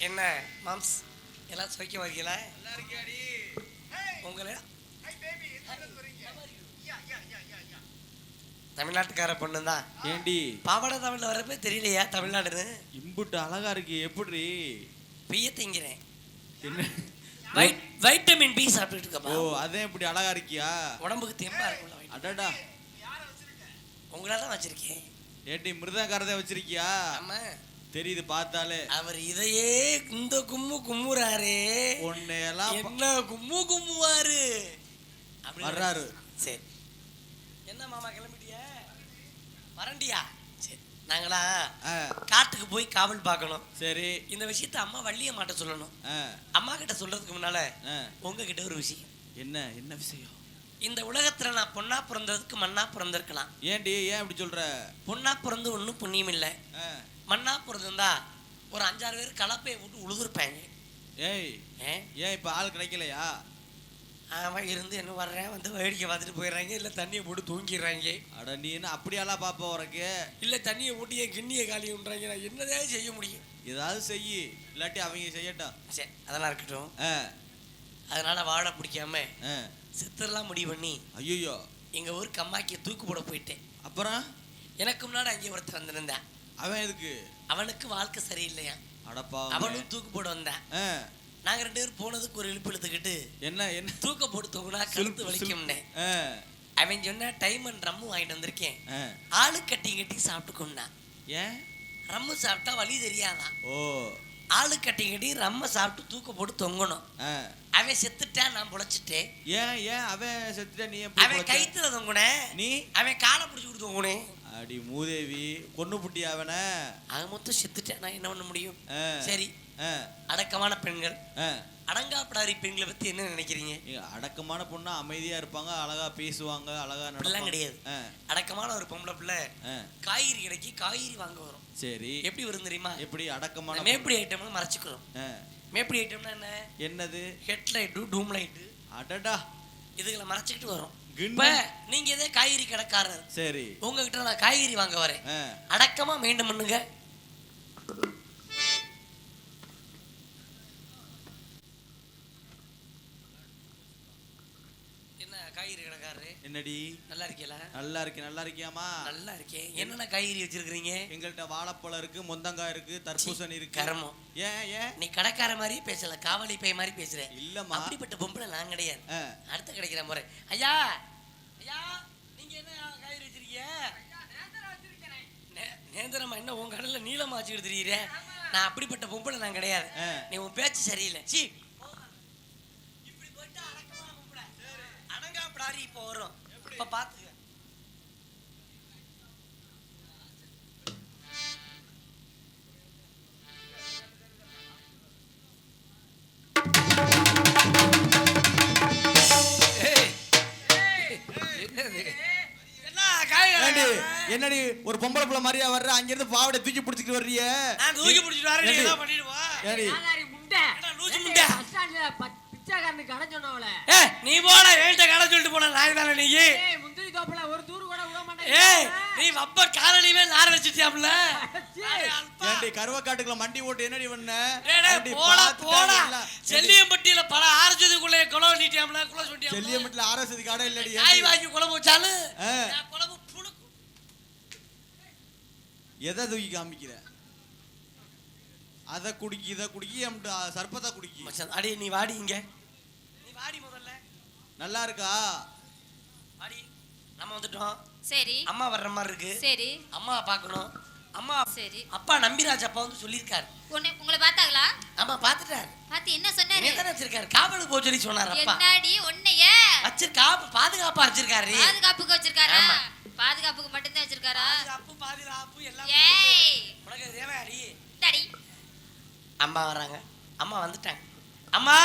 என்ன? மாம்ஸ் எல்லாம் சோக்கியம் வரீங்களா உங்களை தமிழ்நாட்டுக்கார பொண்ணு தான் ஏண்டி? பாவாடை தமிழ்ல வரப்பே தெரியலையா தமிழ்நாடுன்னு? இம்புட்டு அழகா இருக்கு எப்படி பிய திங்கிறேன். வைட்டமின் பி சாப்பிட்டுட்டு ஓ இருக்கப்பா அதான் இப்படி அழகா இருக்கியா? உடம்புக்கு தெம்பா இருக்கும்ல. அடடா. உங்களா தான் வச்சிருக்கேன். ஏண்டி மிருதங்காரதை வச்சிருக்கியா? ஆமா. தெரியுது பார்த்தாலே. அவர் இதையே இந்த கும்மு கும்முறாரே. உன்னையெல்லாம் என்ன கும்மு கும்முவாரு? அப்படி வர்றாரு. சரி. என்ன மாமா கிளம்பிட்டியா? வரண்டியா? சரி நாங்களா காட்டுக்கு போய் காவல் பார்க்கணும். சரி. இந்த விஷயத்த அம்மா வள்ளிய மாட்ட சொல்லணும். அம்மா கிட்ட சொல்றதுக்கு முன்னால. உங்ககிட்ட ஒரு விஷயம். என்ன என்ன விஷயம்? இந்த உலகத்துல நான் பொண்ணா பிறந்ததுக்கு மண்ணா பிறந்திருக்கலாம். ஏண்டி ஏன் இப்படி சொல்ற? பொண்ணா பிறந்து ஒன்றும் புண்ணியம் இல்லை. மண்ணா பிறந்திருந்தா ஒரு அஞ்சாறு பேர் கலப்பையை விட்டு உழுதுருப்பாங்க ஏய் ஏன் இப்ப ஆள் கிடைக்கலையா? அவன் இருந்து என்ன வர்றேன்? வந்து வேடிக்கை பார்த்துட்டு போயிடுறாங்க. இல்லை தண்ணியை போட்டு தூங்கிடுறாங்க. அட நீ என்ன அப்படியெல்லாம் பாப்ப உனக்கு? இல்லை தண்ணியை போட்டு என் கிண்ணியை காலின்றாங்க நான் என்னதே செய்ய முடியும். ஏதாவது செய்யி. இல்லாட்டி அவங்க செய்யட்டும். சரி அதெல்லாம் இருக்கட்டும். அதனால வாழை பிடிக்காம ஆ. செத்துலாம் முடிவு பண்ணி ஐயையோ. எங்கள் ஊர் கம்மாக்கியை தூக்கு போட போயிட்டேன். அப்புறம்? எனக்கு முன்னாடி அங்கே ஒருத்தர் வந்திருந்தேன். அவன் எதுக்கு? அவனுக்கு வாழ்க்கை சரியில்லையா? அடப்பா. அவனும் தூக்கு போட வந்தான். ஆ, நாங்கள் ரெண்டு பேரும் போனதுக்கு ஒரு இழுப்பு இழுத்துக்கிட்டு என்ன என்ன? தூக்க போட்டு தூக்குனா கழுத்து வலிக்கும்னே. அவன் சொன்னா டைம் அண்ட் ரம்மு வாங்கிட்டு வந்திருக்கேன். ஆளு கட்டி கட்டி சாப்பிட்டு கொண்டான் ஏன் ரம்மு சாப்பிட்டா வலி தெரியாதான் ஓ. ஆளு கட்டி கட்டி ரம்ம சாப்பிட்டு தூக்க போட்டு தொங்கணும். அவன் செத்துட்டான் நான் பொழைச்சிட்டேன். ஏன் ஏன்? அவன் செத்துட்டா நீ அவன்? கைத்துல தொங்குனேன். நீ? அவன் காலை பிடிச்சி கொடுத்து தொங்குனேன். அடி மூதேவி கொன்னு புட்டி அவனை? அவன் மொத்தம் செத்துட்டேன். நான் என்ன பண்ண முடியும். சரி. அடக்கமான பெண்கள். அடங்காப்படாரி பெண்களை பத்தி என்ன நினைக்கிறீங்க? அடக்கமான பொண்ணா அமைதியா இருப்பாங்க அழகா பேசுவாங்க அழகா நடப்பாங்க. கிடையாது. அடக்கமான ஒரு பொம்பளை பிள்ளை. காய்கறி கடைக்கு காய்கறி வாங்க வரும். சரி. எப்படி வரும் தெரியுமா? எப்படி அடக்கமான மேப்படி ஐட்டம்னு மறைச்சிக்கிறோம். மேப்படி ஐட்டம்னா என்ன? என்னது? ஹெட் லைட்டு டூம் லைட்டு அடடா. இதுகளை மறைச்சிக்கிட்டு வரும். இப்ப நீங்க இதே காய்கறி கடைக்காரர். சரி. உங்ககிட்ட நான் காய்கறி வாங்க வரேன். அடக்கமா மெயின்டைன் பண்ணுங்க. என்ன காய்கறி கடைக்காரரு? என்னடி? நல்லா இருக்கீங்களா நல்லா இருக்கு நல்லா இருக்கியாமா நல்லா இருக்கேன். என்னென்ன காய்கறி வச்சிருக்கீங்க எங்கள்கிட்ட வாழைப்பழம் இருக்கு முந்தங்காய் இருக்கு தர்பூசணி இருக்கு. கருமம். ஏன் ஏன்? நீ கடைக்கார மாதிரி பேசல காவலி பை மாதிரி பேசுற. இல்லம்மா. அப்படிப்பட்ட பொம்பளை நான் கிடையாது. அடுத்த கிடைக்கிற முறை ஐயா ஐயா நீங்க என்ன காய்கறி வச்சிருக்கீங்க? நே- நேந்திரமா என்ன உன் கடல்ல நீளமா வச்சுக்கிட்டு தெரியுற? நான் அப்படிப்பட்ட பொம்பளை நான் கிடையாது. நீ உன் பேச்சு சரியில்லை. சீ. இப்படி போயிட்டா அடக்கமான பொம்பளை. அடங்காப்படாரி இப்போ வரும். இப்ப பாத்துக்க என்னடி ஒரு பொம்பளை புள்ள மாதிரியா வர்ற? அங்க இருந்து பாவடை தூக்கி பிடிச்சிட்டு வர்றிய? நான் தூக்கி பிடிச்சிட்டு வரேன். நீ? என்ன பண்ணிட்டு வா ஏண்டி? யாதாரி முண்டை. என்ன லூசு முண்டை? bus stand ல ப- பிச்சைக்காரனுக்கு கடை சொன்னவள. ஏ நீ போட என்கிட்ட கடை சொல்லிட்டு போன நாய் தானே நீ? ஏய், முந்திரி தோப்புல ஒரு தூரு கூட விட மாட்டேன். ஏய் நீ வப்ப காலனிவே நார வச்சிட்டியாப்ல ஏண்டி கருவக்காட்டுக்குள்ள மண்டி ஓட்டு என்னடி பண்ண? ஏண்டி, போடா போடா. செல்லியம்பட்டியில பல ஆரஞ்சதுக்குள்ளே குளம் நீட்டியாப்ல குளம் சொல்லிட்டியாப்ல செல்லியம்பட்டில ஆர்எஸ்டி கடை இல்லடி ஏண்டி? வாங்கி குழம்பு வச்சாலும் ஆ. எதை தூக்கி காமிக்கிற? அத குடிக்கி இத குடிக்கி சர்பத்தா குடிக்கி. மச்சான், அடி நீ வாடி இங்க. நீ வாடி முதல்ல. நல்லா இருக்கா? வாடி நம்ம வந்துட்டோம். சரி. அம்மா வர்ற மாதிரி இருக்கு. சரி. அம்மாவை பார்க்கணும். அம்மா சரி. அப்பா நம்பிராஜ் அப்பா வந்து சொல்லியிருக்காரு. உன்னை உங்களை பார்த்தாங்களா? ஆமா பார்த்துட்டாரு. பார்த்து என்ன சொன்னாரு? என்ன தானே வச்சிருக்காரு? காவலுக்கு போக சொல்லி சொன்னார் அப்பா. என்னடி உன்னைய? வச்சிருக்கா பாதுகாப்பா வச்சிருக்காரு. பாதுகாப்புக்கு வச்சிருக்காரா. பாதுகாப்புக்கு மட்டும்தான் வச்சிருக்காரா? பாதுகாப்பு பாதுகாப்பு எல்லாம் ஏய்! உனக்கு தடி அம்மா வராங்க. அம்மா வந்துட்டாங்க. அம்மா!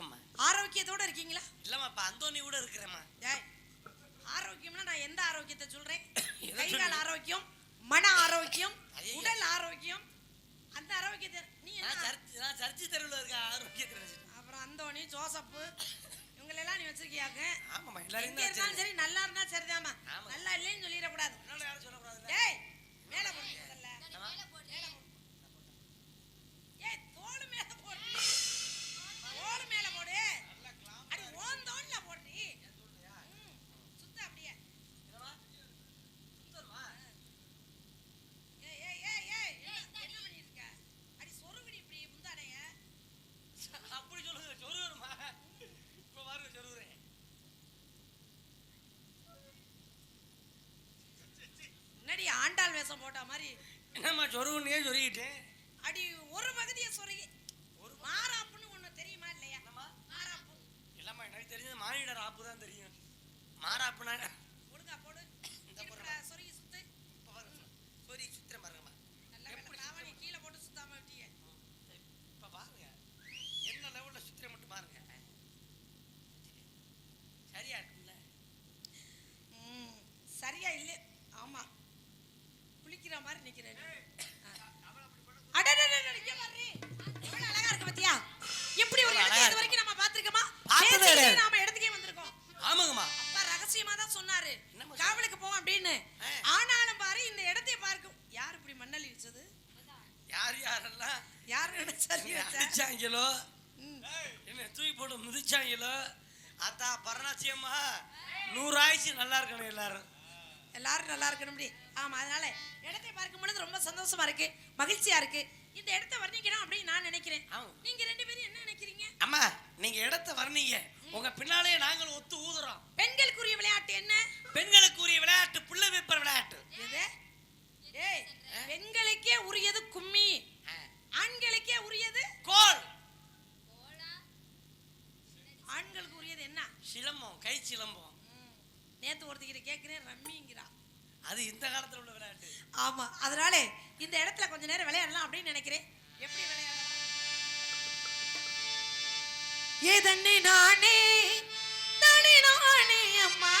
இருக்கம்மா ஆரோக்கியத்தோட இருக்கீங்களா இல்லம்மா இப்ப அந்தோனி கூட இருக்கிறேம்மா ஏய் ஆரோக்கியம்னா நான் எந்த ஆரோக்கியத்தை சொல்றேன் கை கால்? ஆரோக்கியம் மன ஆரோக்கியம். உடல் ஆரோக்கியம் அந்த ஆரோக்கியத்தை நீ நான் சர்ச்சு நான் சர்ச்சு தெருவில் இருக்க ஆரோக்கியத்தில் வச்சுட்டேன். அப்புறம் அந்தோணி ஜோசப்பு இவங்களெல்லாம் நீ வச்சிருக்கியாக்க ஆமாம்மா எங்க தான் இருந்தாலும். சரி நல்லா இருந்தா சரிதாம்மா. நல்லா இல்லைன்னு சொல்லிடக்கூடாது? டேய் மேல போடு முதல்ல என்னம்மா? ஏய் தோடு மேல போடு தோடு மேல போடு அடி ஓன் தோல்ல போடு ம், சுத்த அப்படியே என்னம்மா? சுத்தம்மா? ஏய் ஏய் ஏய் ஏய் என்ன என்ன பண்ணிட்டு இருக்க அடி சொருகுடி இப்படி முந்தானைய அப்படி சொல்லுங்க சொருகணுமா இப்ப பாருங்க சொருகுறேன் முன்னாடி ஆண்டாள் வேஷம் போட்ட மாதிரி. என்னம்மா சொருகுன்னே சொருகிட்டேன் அடி ஒரு பகுதியை சொருகி. ஒரு மாறாப்புன்னு ஒண்ணு தெரியுமா இல்லையா? மாறாப்பு. இல்லம்மா எனக்கு தெரிஞ்சது மானிடர் ஆப்பு தான் தெரியும். மாறாப்புனா போட்டு மிதிச்சாங்களோ அத்தா பரணாச்சியம்மா நூறு ஆயிடுச்சு நல்லா இருக்கணும் எல்லாரும். எல்லாரும் நல்லா இருக்கணும்டி ஆமா அதனால இடத்தை பார்க்கும் பொழுது ரொம்ப சந்தோஷமா இருக்கு மகிழ்ச்சியா இருக்கு. இந்த இடத்தை வர்ணிக்கணும் அப்படின்னு நான் நினைக்கிறேன். நீங்க ரெண்டு பேரும் என்ன நினைக்கிறீங்க? அம்மா நீங்க இடத்த வர்ணீங்க. உங்க பின்னாலே நாங்கள் ஒத்து ஊதுறோம். பெண்களுக்குரிய விளையாட்டு என்ன? பெண்களுக்குரிய விளையாட்டு புள்ள வைப்பர் விளையாட்டு. எது? ஏய் பெண்களுக்கே உரியது கும்மி. ஆண்களுக்கே உரியது கோல் ஆண்களுக்கு உரியது என்ன சிலம்பம் கை சிலம்பம். நேத்து ஒருத்திக்கிட்ட கேட்கிறேன் ரம்மிங்கிறா. அது இந்த காலத்துல உள்ள விளையாட்டு. ஆமா அதனால இந்த இடத்துல கொஞ்ச நேரம் விளையாடலாம் அப்படின்னு நினைக்கிறேன். எப்படி விளையாடலாம்? ஏதன்னே நானே தனி நானே அம்மா.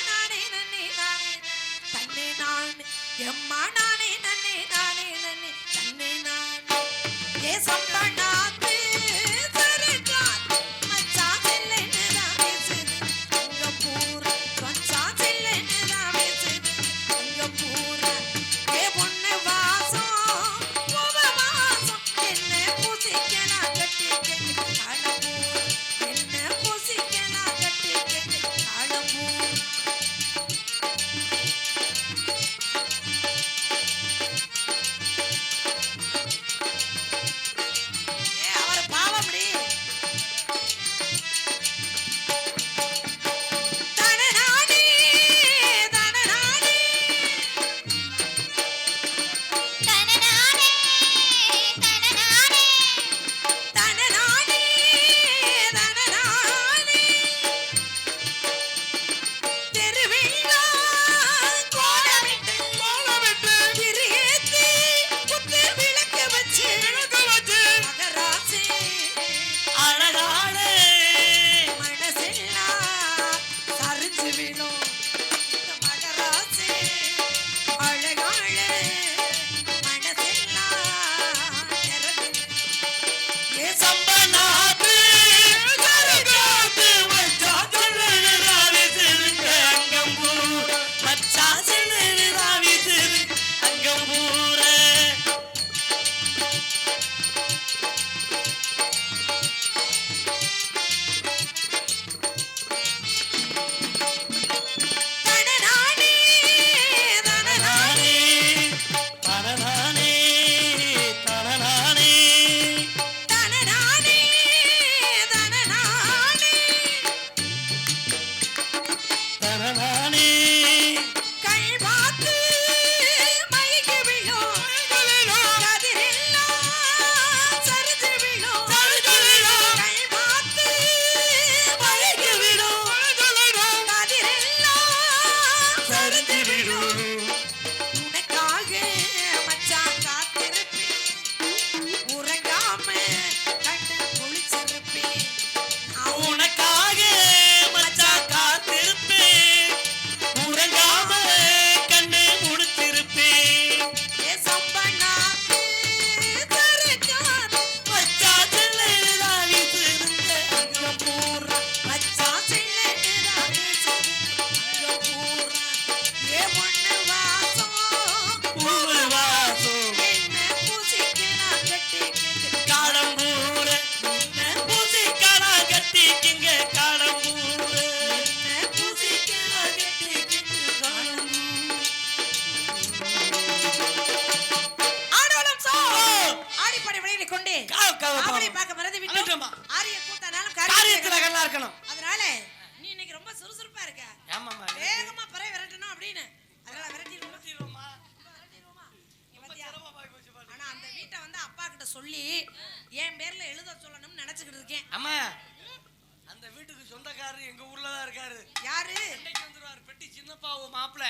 எங்க ஊர்ல தான் இருக்காரு. யாரு? இன்னைக்கு வந்துருவாரு. பெட்டி சின்னப்பாவு மாப்பிள்ள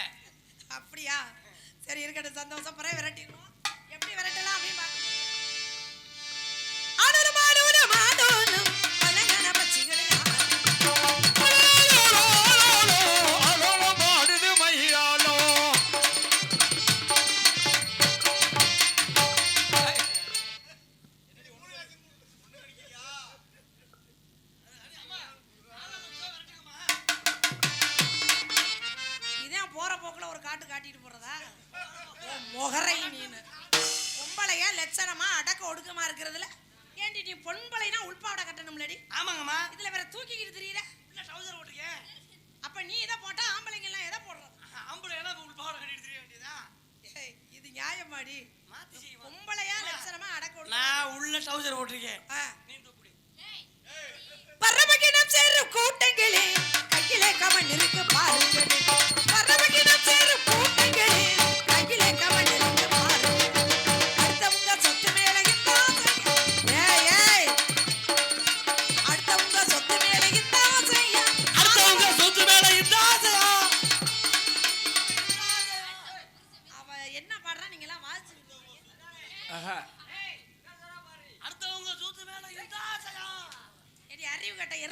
அப்படியா? சரி இருக்கட்டும். சந்தோஷம். பறவை விரட்டிடணும். எப்படி விரட்டலாம் அப்படின்னு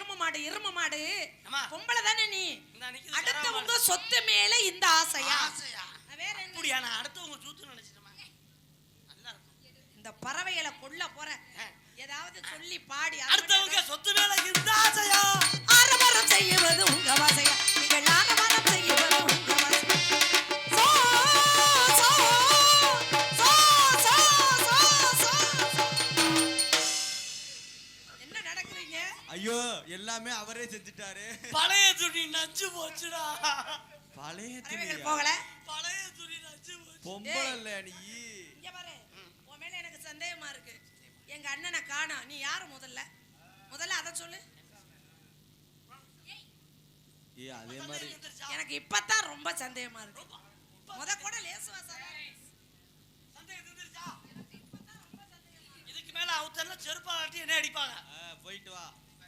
எரும மாடு எரும மாடு. பொம்பளை தானே நீ? அடுத்தவங்க சொத்து மேல இந்த ஆசையா? ஆசையா. வேற என்ன? நான் அடுத்தவங்க சொத்து இருக்கும் இந்த பறவைகளை கொல்ல போற. ஏதாவது சொல்லி பாடி அடுத்தவங்க சொத்து மேல இந்த ஆசையா? ஆரவாரம் செய்வது உங்க வாசையா நீங்கள் ஆரவாரம் செய்வது உங்க ஐயோ எல்லாமே அவரே செஞ்சுட்டாரு. பழைய துணி நஞ்சு போச்சுடா. பழைய துணியா? போகல. பழைய துணி நஞ்சு போச்சு. பொம்பளை. இல்ல நீ? இங்க பாரு. உன் மேல எனக்கு சந்தேகமா இருக்கு. எங்க அண்ணனை காணோம். நீ யாரு முதல்ல? முதல்ல அதை சொல்லு. ஏ அதே மாதிரி. எனக்கு இப்பதான் ரொம்ப சந்தேகமா இருக்கு. முத கூட லேசுவாசா சந்தேகம் இருந்துருச்சா? இதுக்கு மேல அவுத்தர்ல செருப்பாலாட்டி என்ன அடிப்பாங்க? போயிட்டு வா.